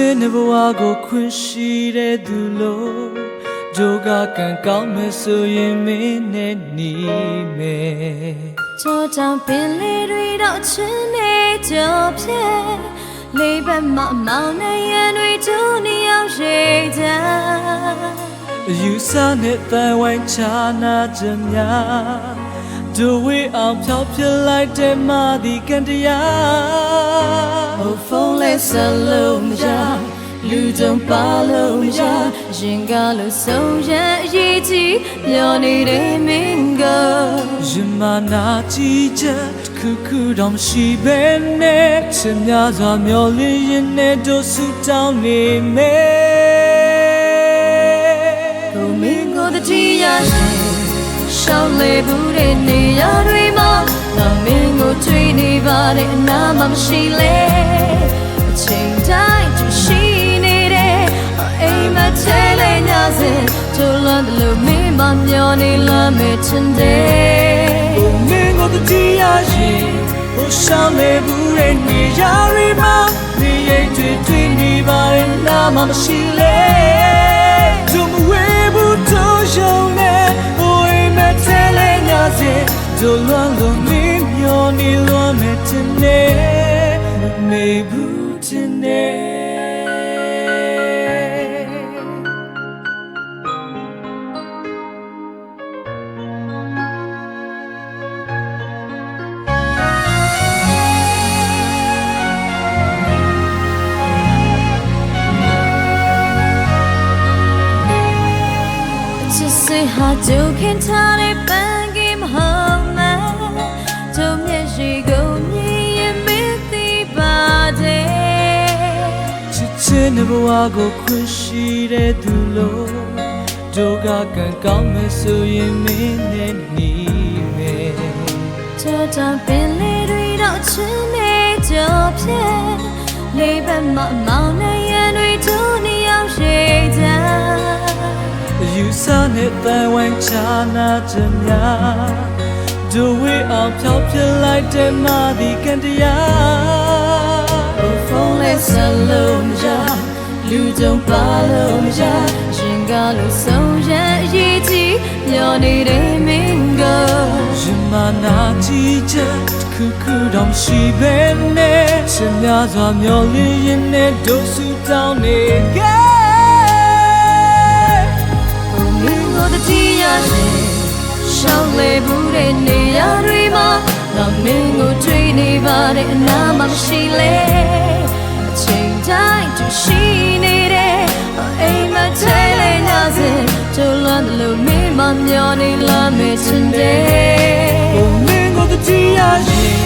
ချစ်ချင်းတဲ့ဘဝကိုခွင့်ရှိတဲ့သူလို့ဂျိုကကံကောင်းမယ်ဆိုရင်မင်းနဲ့နေမယ်ကြောကြောင့်ပင်လေးတွေတော့ချင်းနေကြောဖြစ်လေးဘက်မှမောင်နှံရံတွေကျိုးနေအောင်ရှိကြအယူဆနဲ့တိုင်ဝိုင်းချနာကြများဒူဝေးအောင်ဖြောက်ပြလိုက်တဲ့မာဒီကန်တရား ဟိုဖုန်းလေးဆက်လို့မရလူကြုံပါလို့မရရင်ကလို့ဆုံးရအရေးကြီးမျောနေတဲ့မင်းကိုရမနာကြည့်ချက်တစ်ခုခုတော့မရှိဘဲနဲ့ချင်များစွာမျောလင်းရင်နဲ့တို့ဆူတောင်းနေမယ်ကိုမင်းကိုတတိယရှင်ရှောင်းလေဘူးတဲ့နေရာတွေမှာ ငါမင်းကိုထွေးနေပါတဲ့အနာမှမရှိလေအချိန်တိုင်းသူရှိနေတယ်အိမ်မထဲလေညစဉ်ကျလွန်တယ်လို့မင်းမမျောနေလာမဲ့ချင်တယ်ကိုမင်းကိုတတိယရင်ဟိုရှောင်းလေဘူးရဲ့နေရာတွေမှာနေရိပ်တွေတွေ့နေပါရင်နာမမရှိလေသူမဝေဘူးတို့ရှုံနဲ့ဟိုအိမ်မထဲလေညစေတို့လွ န်လို့မင်းမျောနေလွန်မဲ့တင်နေမမေဘူးတင်နေချစ်စစ်ဟာကြုံခင်ထား စ်ချင်းတဲ့ဘဝကိုခွင့်ရှိတဲ့သူလို့ဒုက္ခကံကောင်းမယ်ဆိုရင်မင်းနဲ့နေမယ်ကြောကြောင့်ပင်လေးတွေတော့ချင်းနေကြောဖြစ်လေးဘက်မှမောင်နှံရံတွေကျိုးနေအောင်ရှိကြအယူဆနဲ့တန်ဝိုင်းချနာချင်များဒူဝေးအောင်ဖြောက်ပြလိုက်တဲ့မာဒီကန်တရားဖုန်း လေးဆက်လို့မရလူကြုံပါလို့မရရင်ကလို့ဆုံးရအရေးကြီးမျောနေတဲ့မင်းကိုရမနာကြည့်ချက်တစ်ခုခုတော့မရှိဘဲနဲ့ချင်များစွာမျောလင်းရင်နဲ့တို့ဆူတောင်းနေခဲ့မင်းကိုတတိယရှင်ရှောင်းလေဘူးတဲ့နေရာတွေမှာ ငါမင်းကိုထွေးနေပါတဲ့အနာမှမရှိလေအချိန်တိုင်းသူရှိနေတယ်အိမ်မထဲလေညစဉ်ကျလွန်တယ်လို့မင်းမမျောနေလာမယ်ချင်တယ်ကိုမင်းကိုတတိယရင်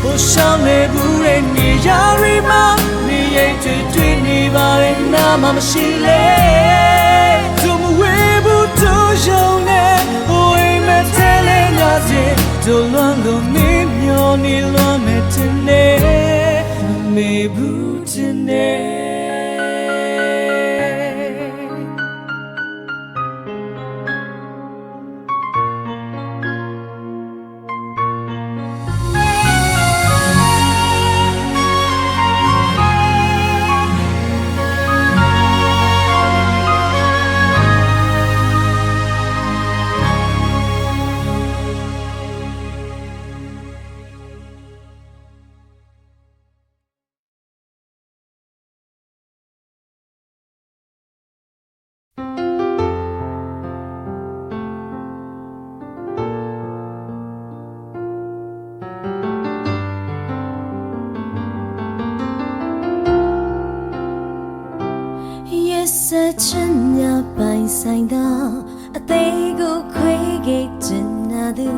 ဟိုရှောင်းလေဘူးရဲ့နေရာတွေမှာနေရိပ်တွေတွေ့နေပါရဲ့နာမမရှိလေသူမဝေဘူးတို့ရှုံနဲ့ဟိုအိမ်မ ထဲ ဆိုင်တော့အသေးကိုခွေးခဲ့ချင်နာသူ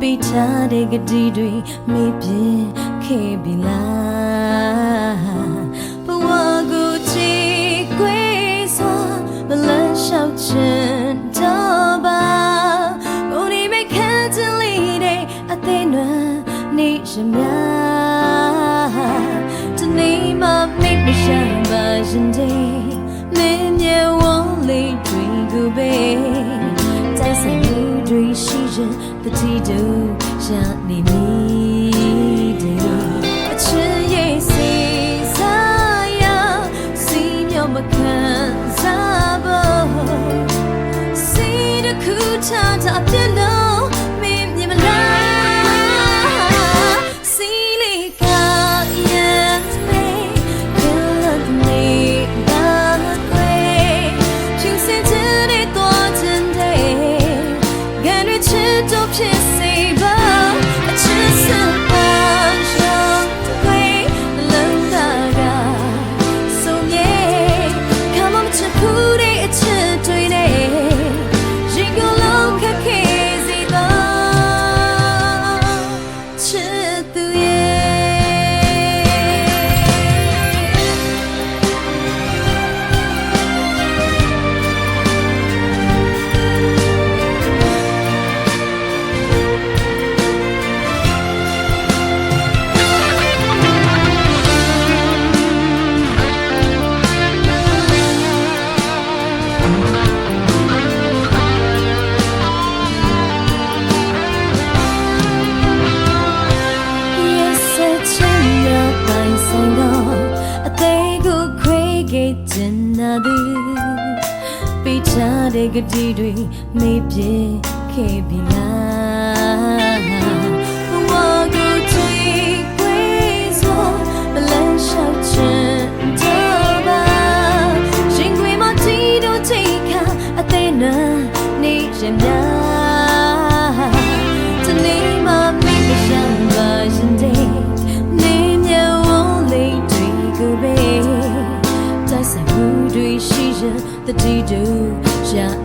ပိထားတဲ့ကတိတွေမေ့ပြင်းခဲ့ပြီလားဘဝကိုချီခွေးစွာမလန်းလျှောက်ချင် ပဲ ရင်တ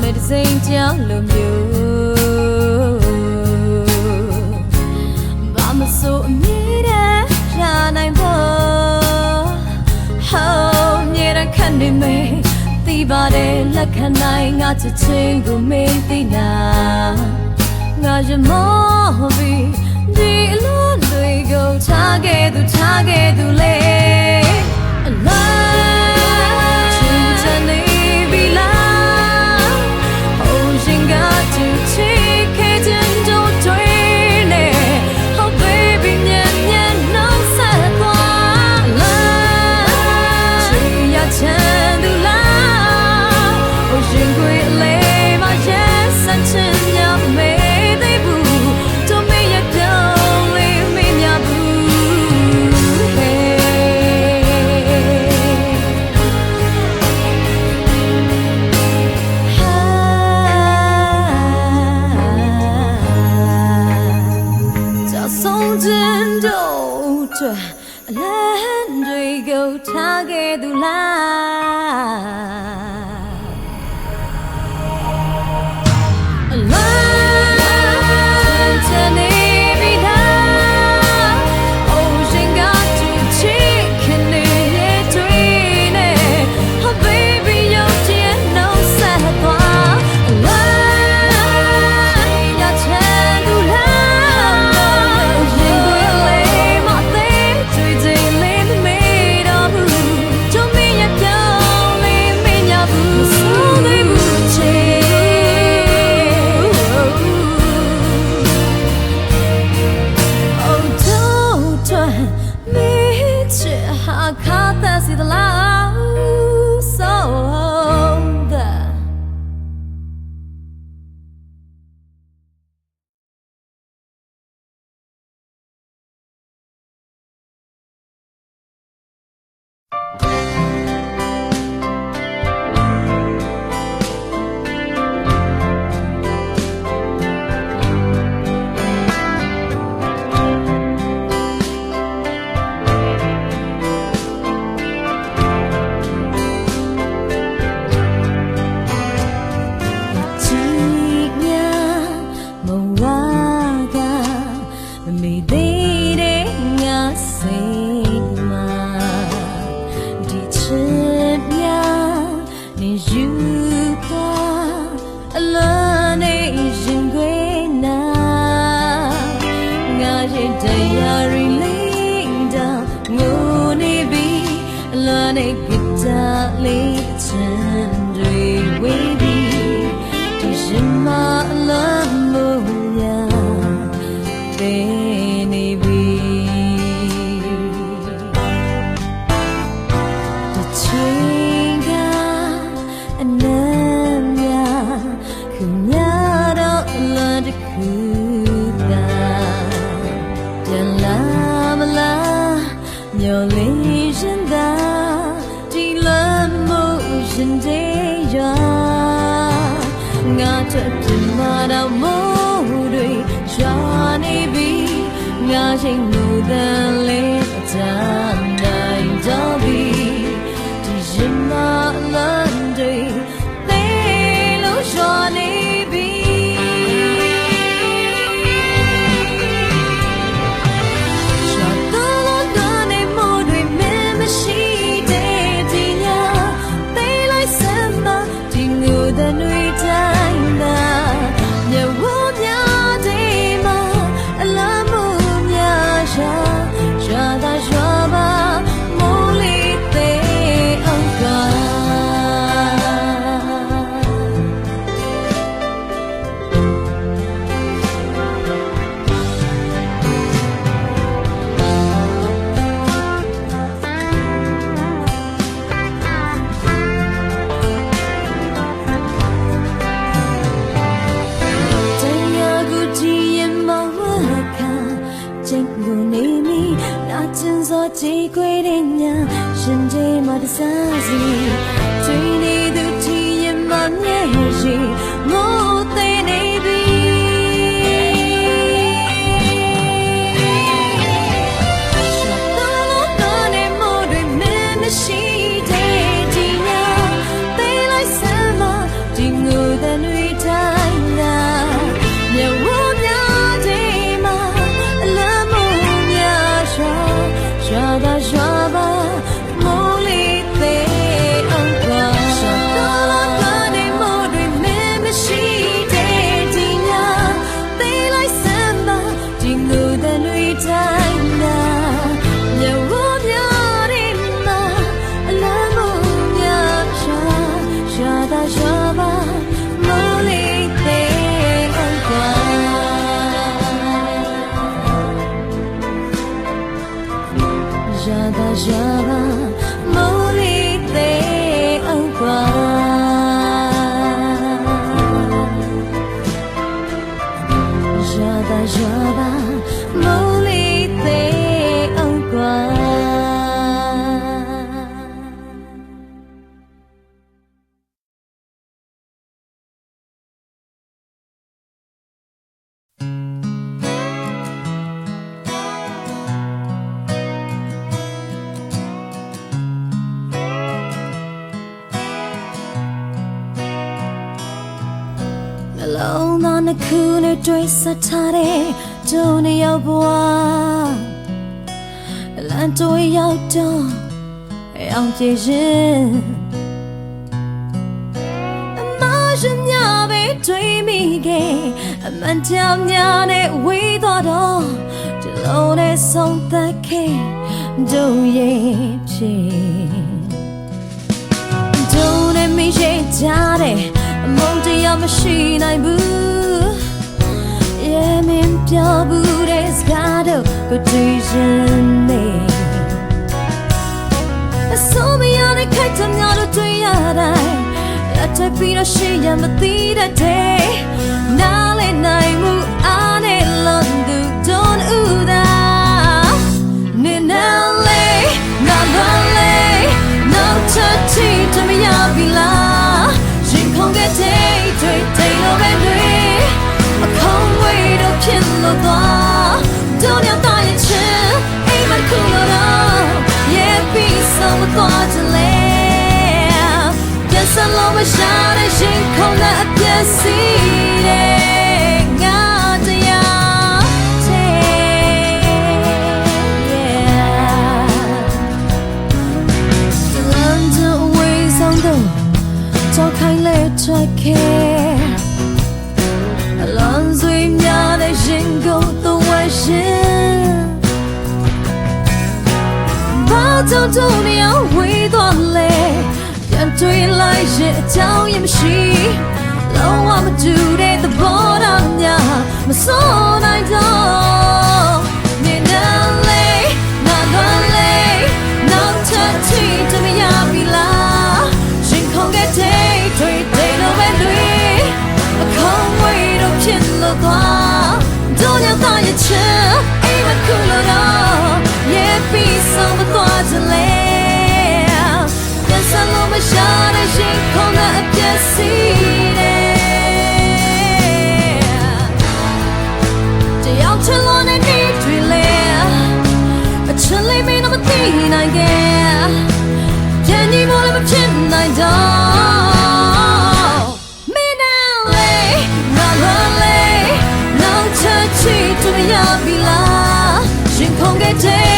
မဲ့တစ်စိမ်ချောင်းလိုမျိုးဘာမဆိုအမြဲတမ်းရနိုင်ဖို့ဟောမြေရခန့်နေမေးသိပါတယ်လက်ခံနိုင်ငါချစ်ချင်းကိုမေးသိနာငါရမောဘီဒီအလိုတွေကိုထားခဲ့သူထားခဲ့သူလေ alive my car, see the light. 情。 ဆက်ထားတဲ့ဒုနေရောက်ဘဝလမ်းတွေရောက်တော့အောင်ကြည့်ရင်အမရှင်များပဲတွေ့မိခဲ့အမှန်တရားများနဲ့ဝေးသွားတော့ဒီလိုနဲ့ဆုံးသက်ခဲ့ဒုရဲ့ဖြစ်ဒုံနဲ့မရှိကြတဲ့အမုန်းတရားမရှိနိုင်ဘူး ရဲမင်းပြောဘူးတဲ့စကားတော့ကိုတွေ့ရင်နေအစိုးမရတဲ့ခိုက်တများတို့တွေ့ရတိုင်းလက်ထပ်ပြီးတော့ရှေ့ရမသိတဲ့တဲ့နား စလို့မရှာတဲ့ရင်ခုန်တဲ့အပြည့်စီတဲ့ငါတရားချေလမ်းကြဝေးဆောင်တော့ကြော ပြန်တွေ့လိုက်ရဲ့အကြောင်းရမရှိလုံးဝမတူတဲ့သဘောထားများမစွန်နိုင်တော့နေနာလေးနာနာလေးနောက်ထပ်ချီတမရပြီလားရင်ခုန်ခဲ့တဲ့တွေ့တဲ့လိုပဲတွေအခေါင်းဝေးတော့ဖြစ်လို့သွားတို့ညသားရဲ့ချစ် ရှာတဲ့ရင်ခုန်တဲ့အပြည့်စီတဲ့တယောက်ချင်လို့နဲ့နေတွေလေအချစ်လေးမင်းတော့မသိနိုင်ခဲ့ပြန်ညီမို့လည်းမဖြစ်နိုင်တော့မင်းနဲ့လေငါလည်းလေနောက်ချစ်ချီတူမရပြီလားရင်ခုန်ခဲ့တဲ့တွေ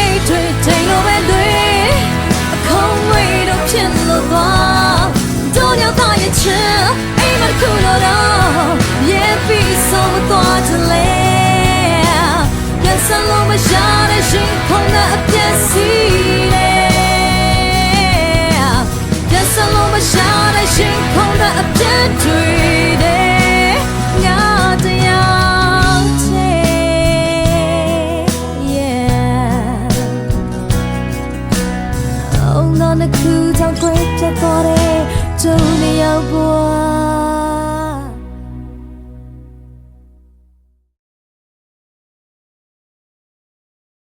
你吃，哎妈的哭了的，也比什么多着嘞，人生路不下的辛苦。漂泊